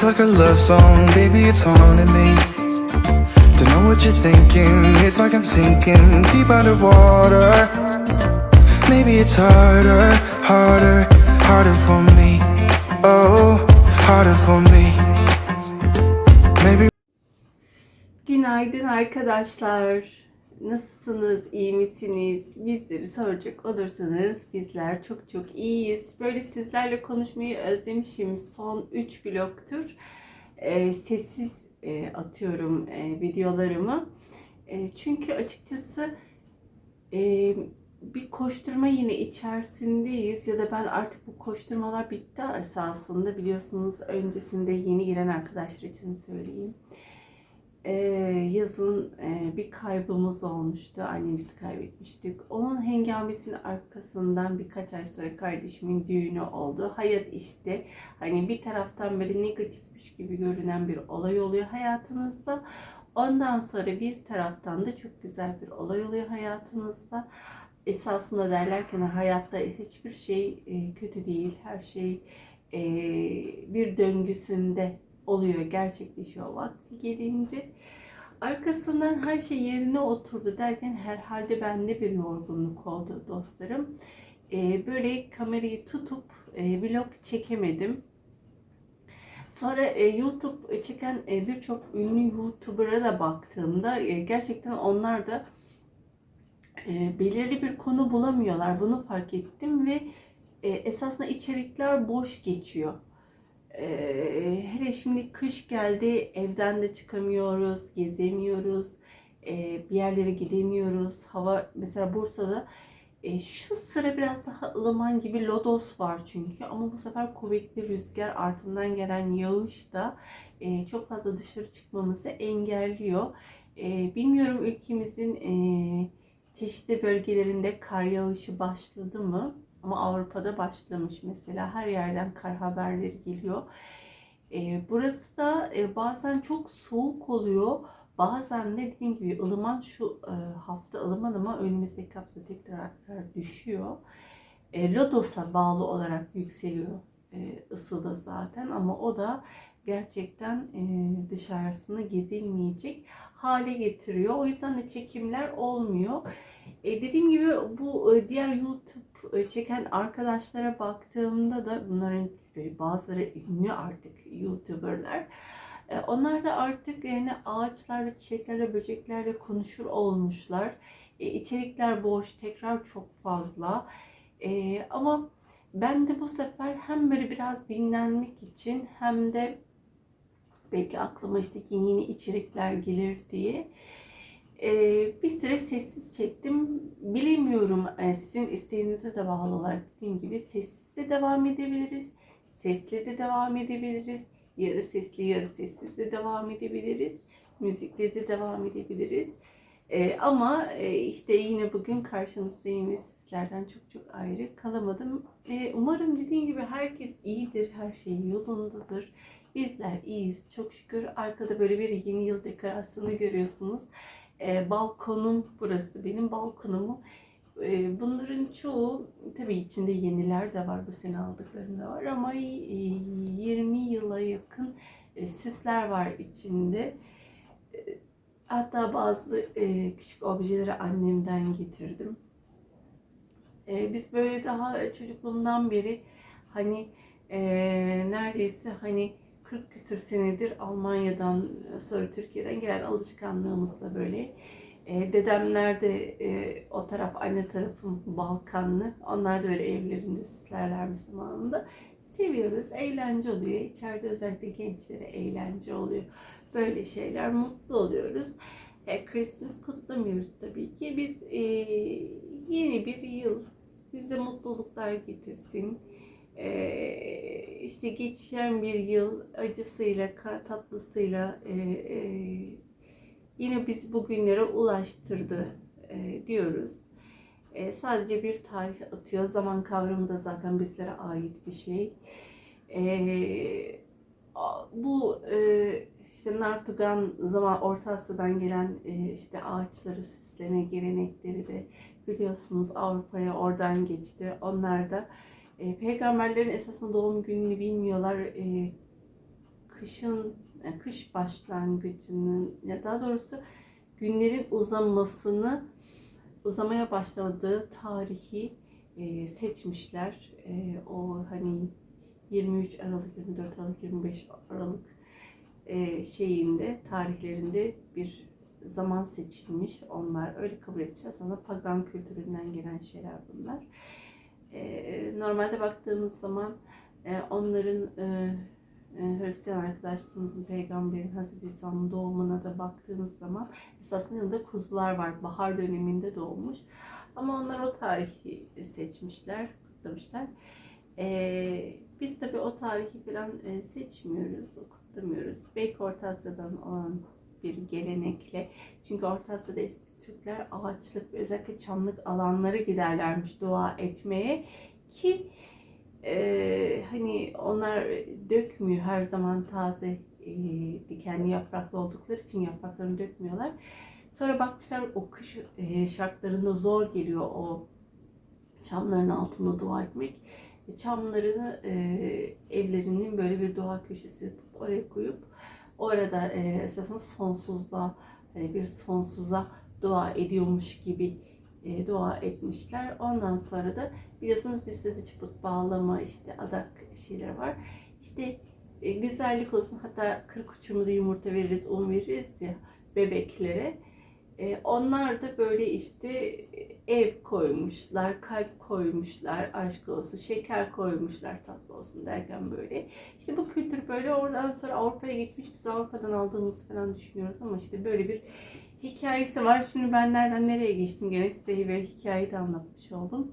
just like a love song. Baby, it's haunting me. Don't know what you're thinking. It's like I'm sinking deep underwater. Maybe it's harder, harder, harder for me. Oh, harder for me. Maybe. Günaydın arkadaşlar. Nasılsınız? İyi misiniz? Bizleri soracak olursanız bizler çok çok iyiyiz. Böyle sizlerle konuşmayı özlemişim. Son 3 vlogtur. Ee, sessiz e, atıyorum e, videolarımı. E, çünkü açıkçası e, bir koşturma yine içerisindeyiz ya da ben artık bu koşturmalar bitti esasında biliyorsunuz öncesinde yeni giren arkadaşlar için söyleyeyim. Ee, yazın e, bir kaybımız olmuştu. Annemizi kaybetmiştik. Onun hengamesinin arkasından birkaç ay sonra kardeşimin düğünü oldu. Hayat işte hani bir taraftan böyle negatifmiş gibi görünen bir olay oluyor hayatınızda. Ondan sonra bir taraftan da çok güzel bir olay oluyor hayatınızda. Esasında derlerken hayatta hiçbir şey e, kötü değil. Her şey e, bir döngüsünde oluyor, gerçekleşiyor vakti gelince. Arkasından her şey yerine oturdu derken herhalde bende bir yorgunluk oldu dostlarım. Ee, böyle kamerayı tutup e, vlog çekemedim. Sonra e, YouTube çeken e, birçok ünlü YouTuber'a da baktığımda e, gerçekten onlar da e, belirli bir konu bulamıyorlar. Bunu fark ettim ve e, esasında içerikler boş geçiyor. Ee, hele şimdi kış geldi, evden de çıkamıyoruz, gezemiyoruz, ee, bir yerlere gidemiyoruz. Hava mesela Bursa'da e, şu sıra biraz daha ılıman gibi lodos var çünkü ama bu sefer kuvvetli rüzgar ardından gelen yağış da e, çok fazla dışarı çıkmamızı engelliyor. E, bilmiyorum ülkemizin e, çeşitli bölgelerinde kar yağışı başladı mı? Ama Avrupa'da başlamış mesela her yerden kar haberleri geliyor. E, burası da e, bazen çok soğuk oluyor. Bazen de dediğim gibi ılıman şu e, hafta ılıman ama önümüzdeki hafta tekrar düşüyor. E, Lodos'a bağlı olarak yükseliyor e, ısıda zaten ama o da gerçekten e, dışarısını gezilmeyecek hale getiriyor. O yüzden de çekimler olmuyor. E, dediğim gibi bu e, diğer YouTube çeken arkadaşlara baktığımda da bunların bazıları ünlü artık YouTuber'lar. Onlar da artık yani ağaçlarla, çiçeklerle, böceklerle konuşur olmuşlar. İçerikler boş, tekrar çok fazla. Ama ben de bu sefer hem böyle biraz dinlenmek için hem de belki aklıma işte yeni yeni içerikler gelir diye ee, bir süre sessiz çektim. Bilemiyorum e, sizin isteğinize de bağlı olarak dediğim gibi sessiz de devam edebiliriz. Sesli de devam edebiliriz. Yarı sesli yarı sessiz de devam edebiliriz. Müzikle de devam edebiliriz. Ee, ama e, işte yine bugün karşınızdayım ve sizlerden çok çok ayrı kalamadım. Ee, umarım dediğim gibi herkes iyidir, her şey yolundadır. Bizler iyiyiz çok şükür. Arkada böyle bir yeni yıl dekorasyonu görüyorsunuz. E, balkonum burası benim balkonumu. E, bunların çoğu tabii içinde yeniler de var bu sene aldıklarım da var ama e, 20 yıla yakın e, süsler var içinde. E, hatta bazı e, küçük objeleri annemden getirdim. E, biz böyle daha çocukluğumdan beri hani e, neredeyse hani 40 küsür senedir Almanya'dan sonra Türkiye'den gelen alışkanlığımızla böyle e, dedemler de e, o taraf anne tarafım Balkanlı. Onlar da böyle evlerinde süslerler zamanında. Seviyoruz. Eğlence oluyor. İçeride özellikle gençlere eğlence oluyor. Böyle şeyler mutlu oluyoruz. E, Christmas kutlamıyoruz tabii ki. Biz e, yeni bir yıl bize mutluluklar getirsin ee, işte geçen bir yıl acısıyla, tatlısıyla e, e, yine biz bugünlere ulaştırdı e, diyoruz. E, sadece bir tarih atıyor. Zaman kavramı da zaten bizlere ait bir şey. E, bu e, işte Nartugan zaman Orta Asya'dan gelen e, işte ağaçları süsleme gelenekleri de biliyorsunuz Avrupa'ya oradan geçti. Onlar da e, peygamberlerin esasında doğum gününü bilmiyorlar. E, kışın, e, kış başlangıcının ya daha doğrusu günlerin uzamasını uzamaya başladığı tarihi e, seçmişler. E, o hani 23 Aralık, 24 Aralık, 25 Aralık e, şeyinde tarihlerinde bir zaman seçilmiş. Onlar öyle kabul edeceğiz. Ama pagan kültüründen gelen şeyler bunlar. E, normalde baktığınız zaman e, onların e, e, Hristiyan arkadaşlarımızın peygamberin Hazreti İsa'nın doğumuna da baktığınız zaman esasında yanında kuzular var. Bahar döneminde doğmuş. Ama onlar o tarihi seçmişler, kutlamışlar. E, biz tabii o tarihi falan e, seçmiyoruz, kutlamıyoruz. Belki Orta Asya'dan olan bir gelenekle. Çünkü Orta Asya'da eski Türkler ağaçlık özellikle çamlık alanlara giderlermiş dua etmeye ki e, hani onlar dökmüyor her zaman taze e, dikenli yapraklı oldukları için yapraklarını dökmüyorlar. Sonra bakmışlar o kış e, şartlarında zor geliyor o çamların altında dua etmek. E, Çamlarını e, evlerinin böyle bir dua köşesi yapıp oraya koyup orada e, esasında sonsuzluğa hani bir sonsuza dua ediyormuş gibi e, dua etmişler. Ondan sonra da biliyorsunuz bizde de çıpıt bağlama işte adak şeyler var. İşte e, güzellik olsun hatta kırk uçurumda yumurta veririz, un veririz ya bebeklere. E, onlar da böyle işte ev koymuşlar, kalp koymuşlar, aşk olsun, şeker koymuşlar, tatlı olsun derken böyle. İşte bu kültür böyle oradan sonra Avrupa'ya geçmiş. Biz Avrupa'dan aldığımız falan düşünüyoruz ama işte böyle bir hikayesi var. Şimdi ben nereden nereye geçtim gene size bir hikayeyi de anlatmış oldum.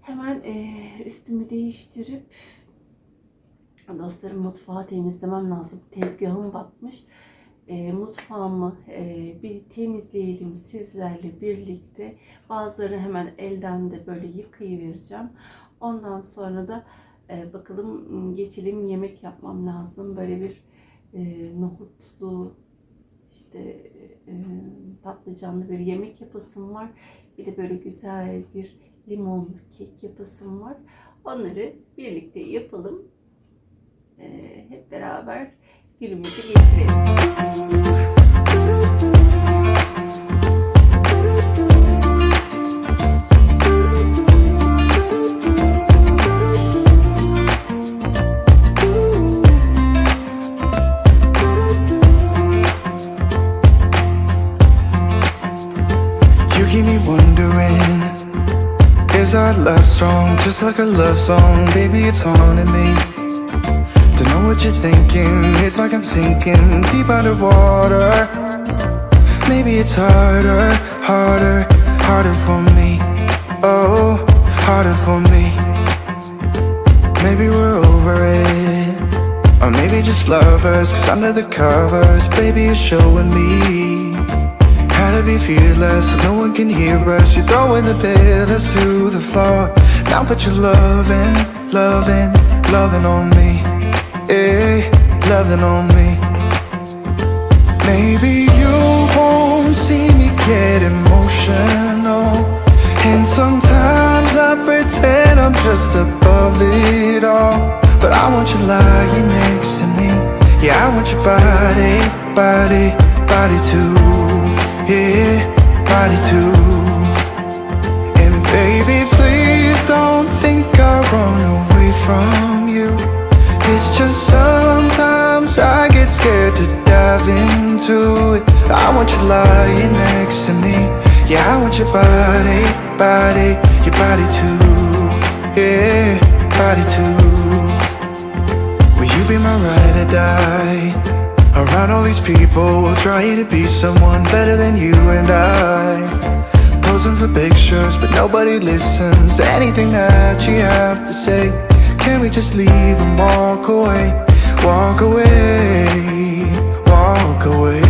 Hemen e, üstümü değiştirip dostlarım mutfağı temizlemem lazım. Tezgahım batmış. E, mutfağımı e, bir temizleyelim sizlerle birlikte. Bazıları hemen elden de böyle yıkayıvereceğim. Ondan sonra da e, bakalım geçelim yemek yapmam lazım. Böyle bir e, nohutlu işte e, patlıcanlı bir yemek yapasım var. Bir de böyle güzel bir limon kek yapasım var. Onları birlikte yapalım. E, hep beraber You keep me wondering Is our love strong? Just like a love song Baby, it's haunting me like I'm sinking deep underwater Maybe it's harder, harder, harder for me Oh, harder for me Maybe we're over it Or maybe just lovers Cause under the covers Baby, you're showing me how to be fearless, so no one can hear us. You're throwing the pillars to the floor. Now put your loving, loving, loving on me. Loving on me. Maybe you won't see me get emotional. And sometimes I pretend I'm just above it all. But I want you lying next to me. Yeah, I want your body, body, body too. Yeah, body too. And baby, please don't think I run away from. It's just sometimes I get scared to dive into it. I want you lying next to me. Yeah, I want your body, body, your body too. Yeah, body too. Will you be my ride or die? Around all these people, we'll try to be someone better than you and I. Posing for pictures, but nobody listens to anything that you have to say. Can we just leave and walk away? Walk away, walk away.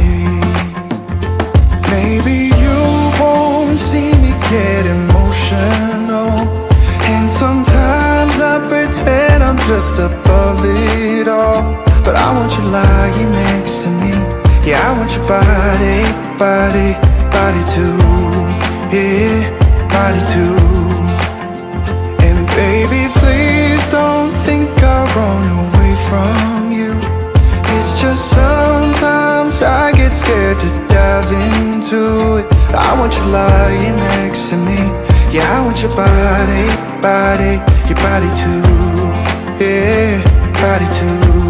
Maybe you won't see me get emotional. And sometimes I pretend I'm just above it all. But I want you lying next to me. Yeah, I want your body, body, body too. Yeah, body too. Want you lying next to me. Yeah, I want your body, body, your body too. Yeah, body too.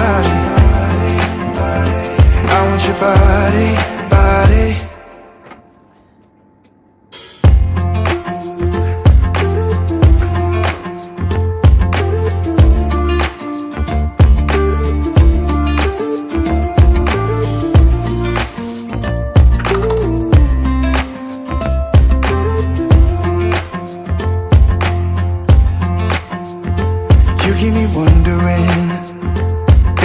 Body. I want your body, body. You keep me wondering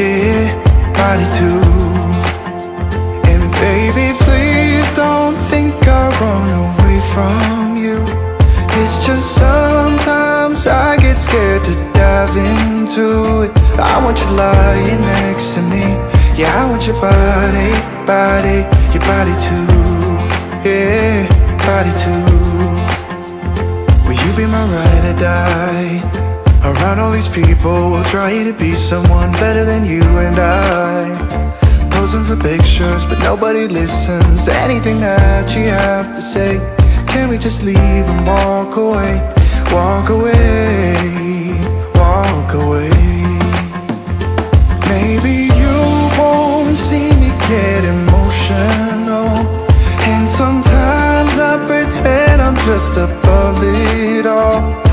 Yeah, body too. And baby, please don't think I run away from you. It's just sometimes I get scared to dive into it. I want you lying next to me. Yeah, I want your body, body, your body too. Yeah, body too. Will you be my ride or die? Around all these people, we'll try to be someone better than you and I. Posing for pictures, but nobody listens to anything that you have to say. Can we just leave and walk away? Walk away, walk away. Maybe you won't see me get emotional. And sometimes I pretend I'm just above it all.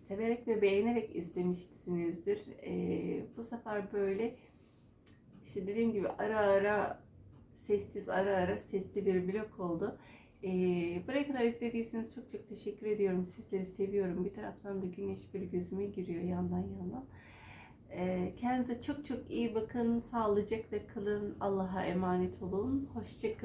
Severek ve beğenerek izlemişsinizdir. Ee, bu sefer böyle işte dediğim gibi ara ara sessiz, ara ara sesli bir vlog oldu. Ee, buraya kadar izlediyseniz çok çok teşekkür ediyorum. Sizleri seviyorum. Bir taraftan da güneş böyle gözüme giriyor yandan yandan. Ee, kendinize çok çok iyi bakın. Sağlıcakla kalın. Allah'a emanet olun. Hoşça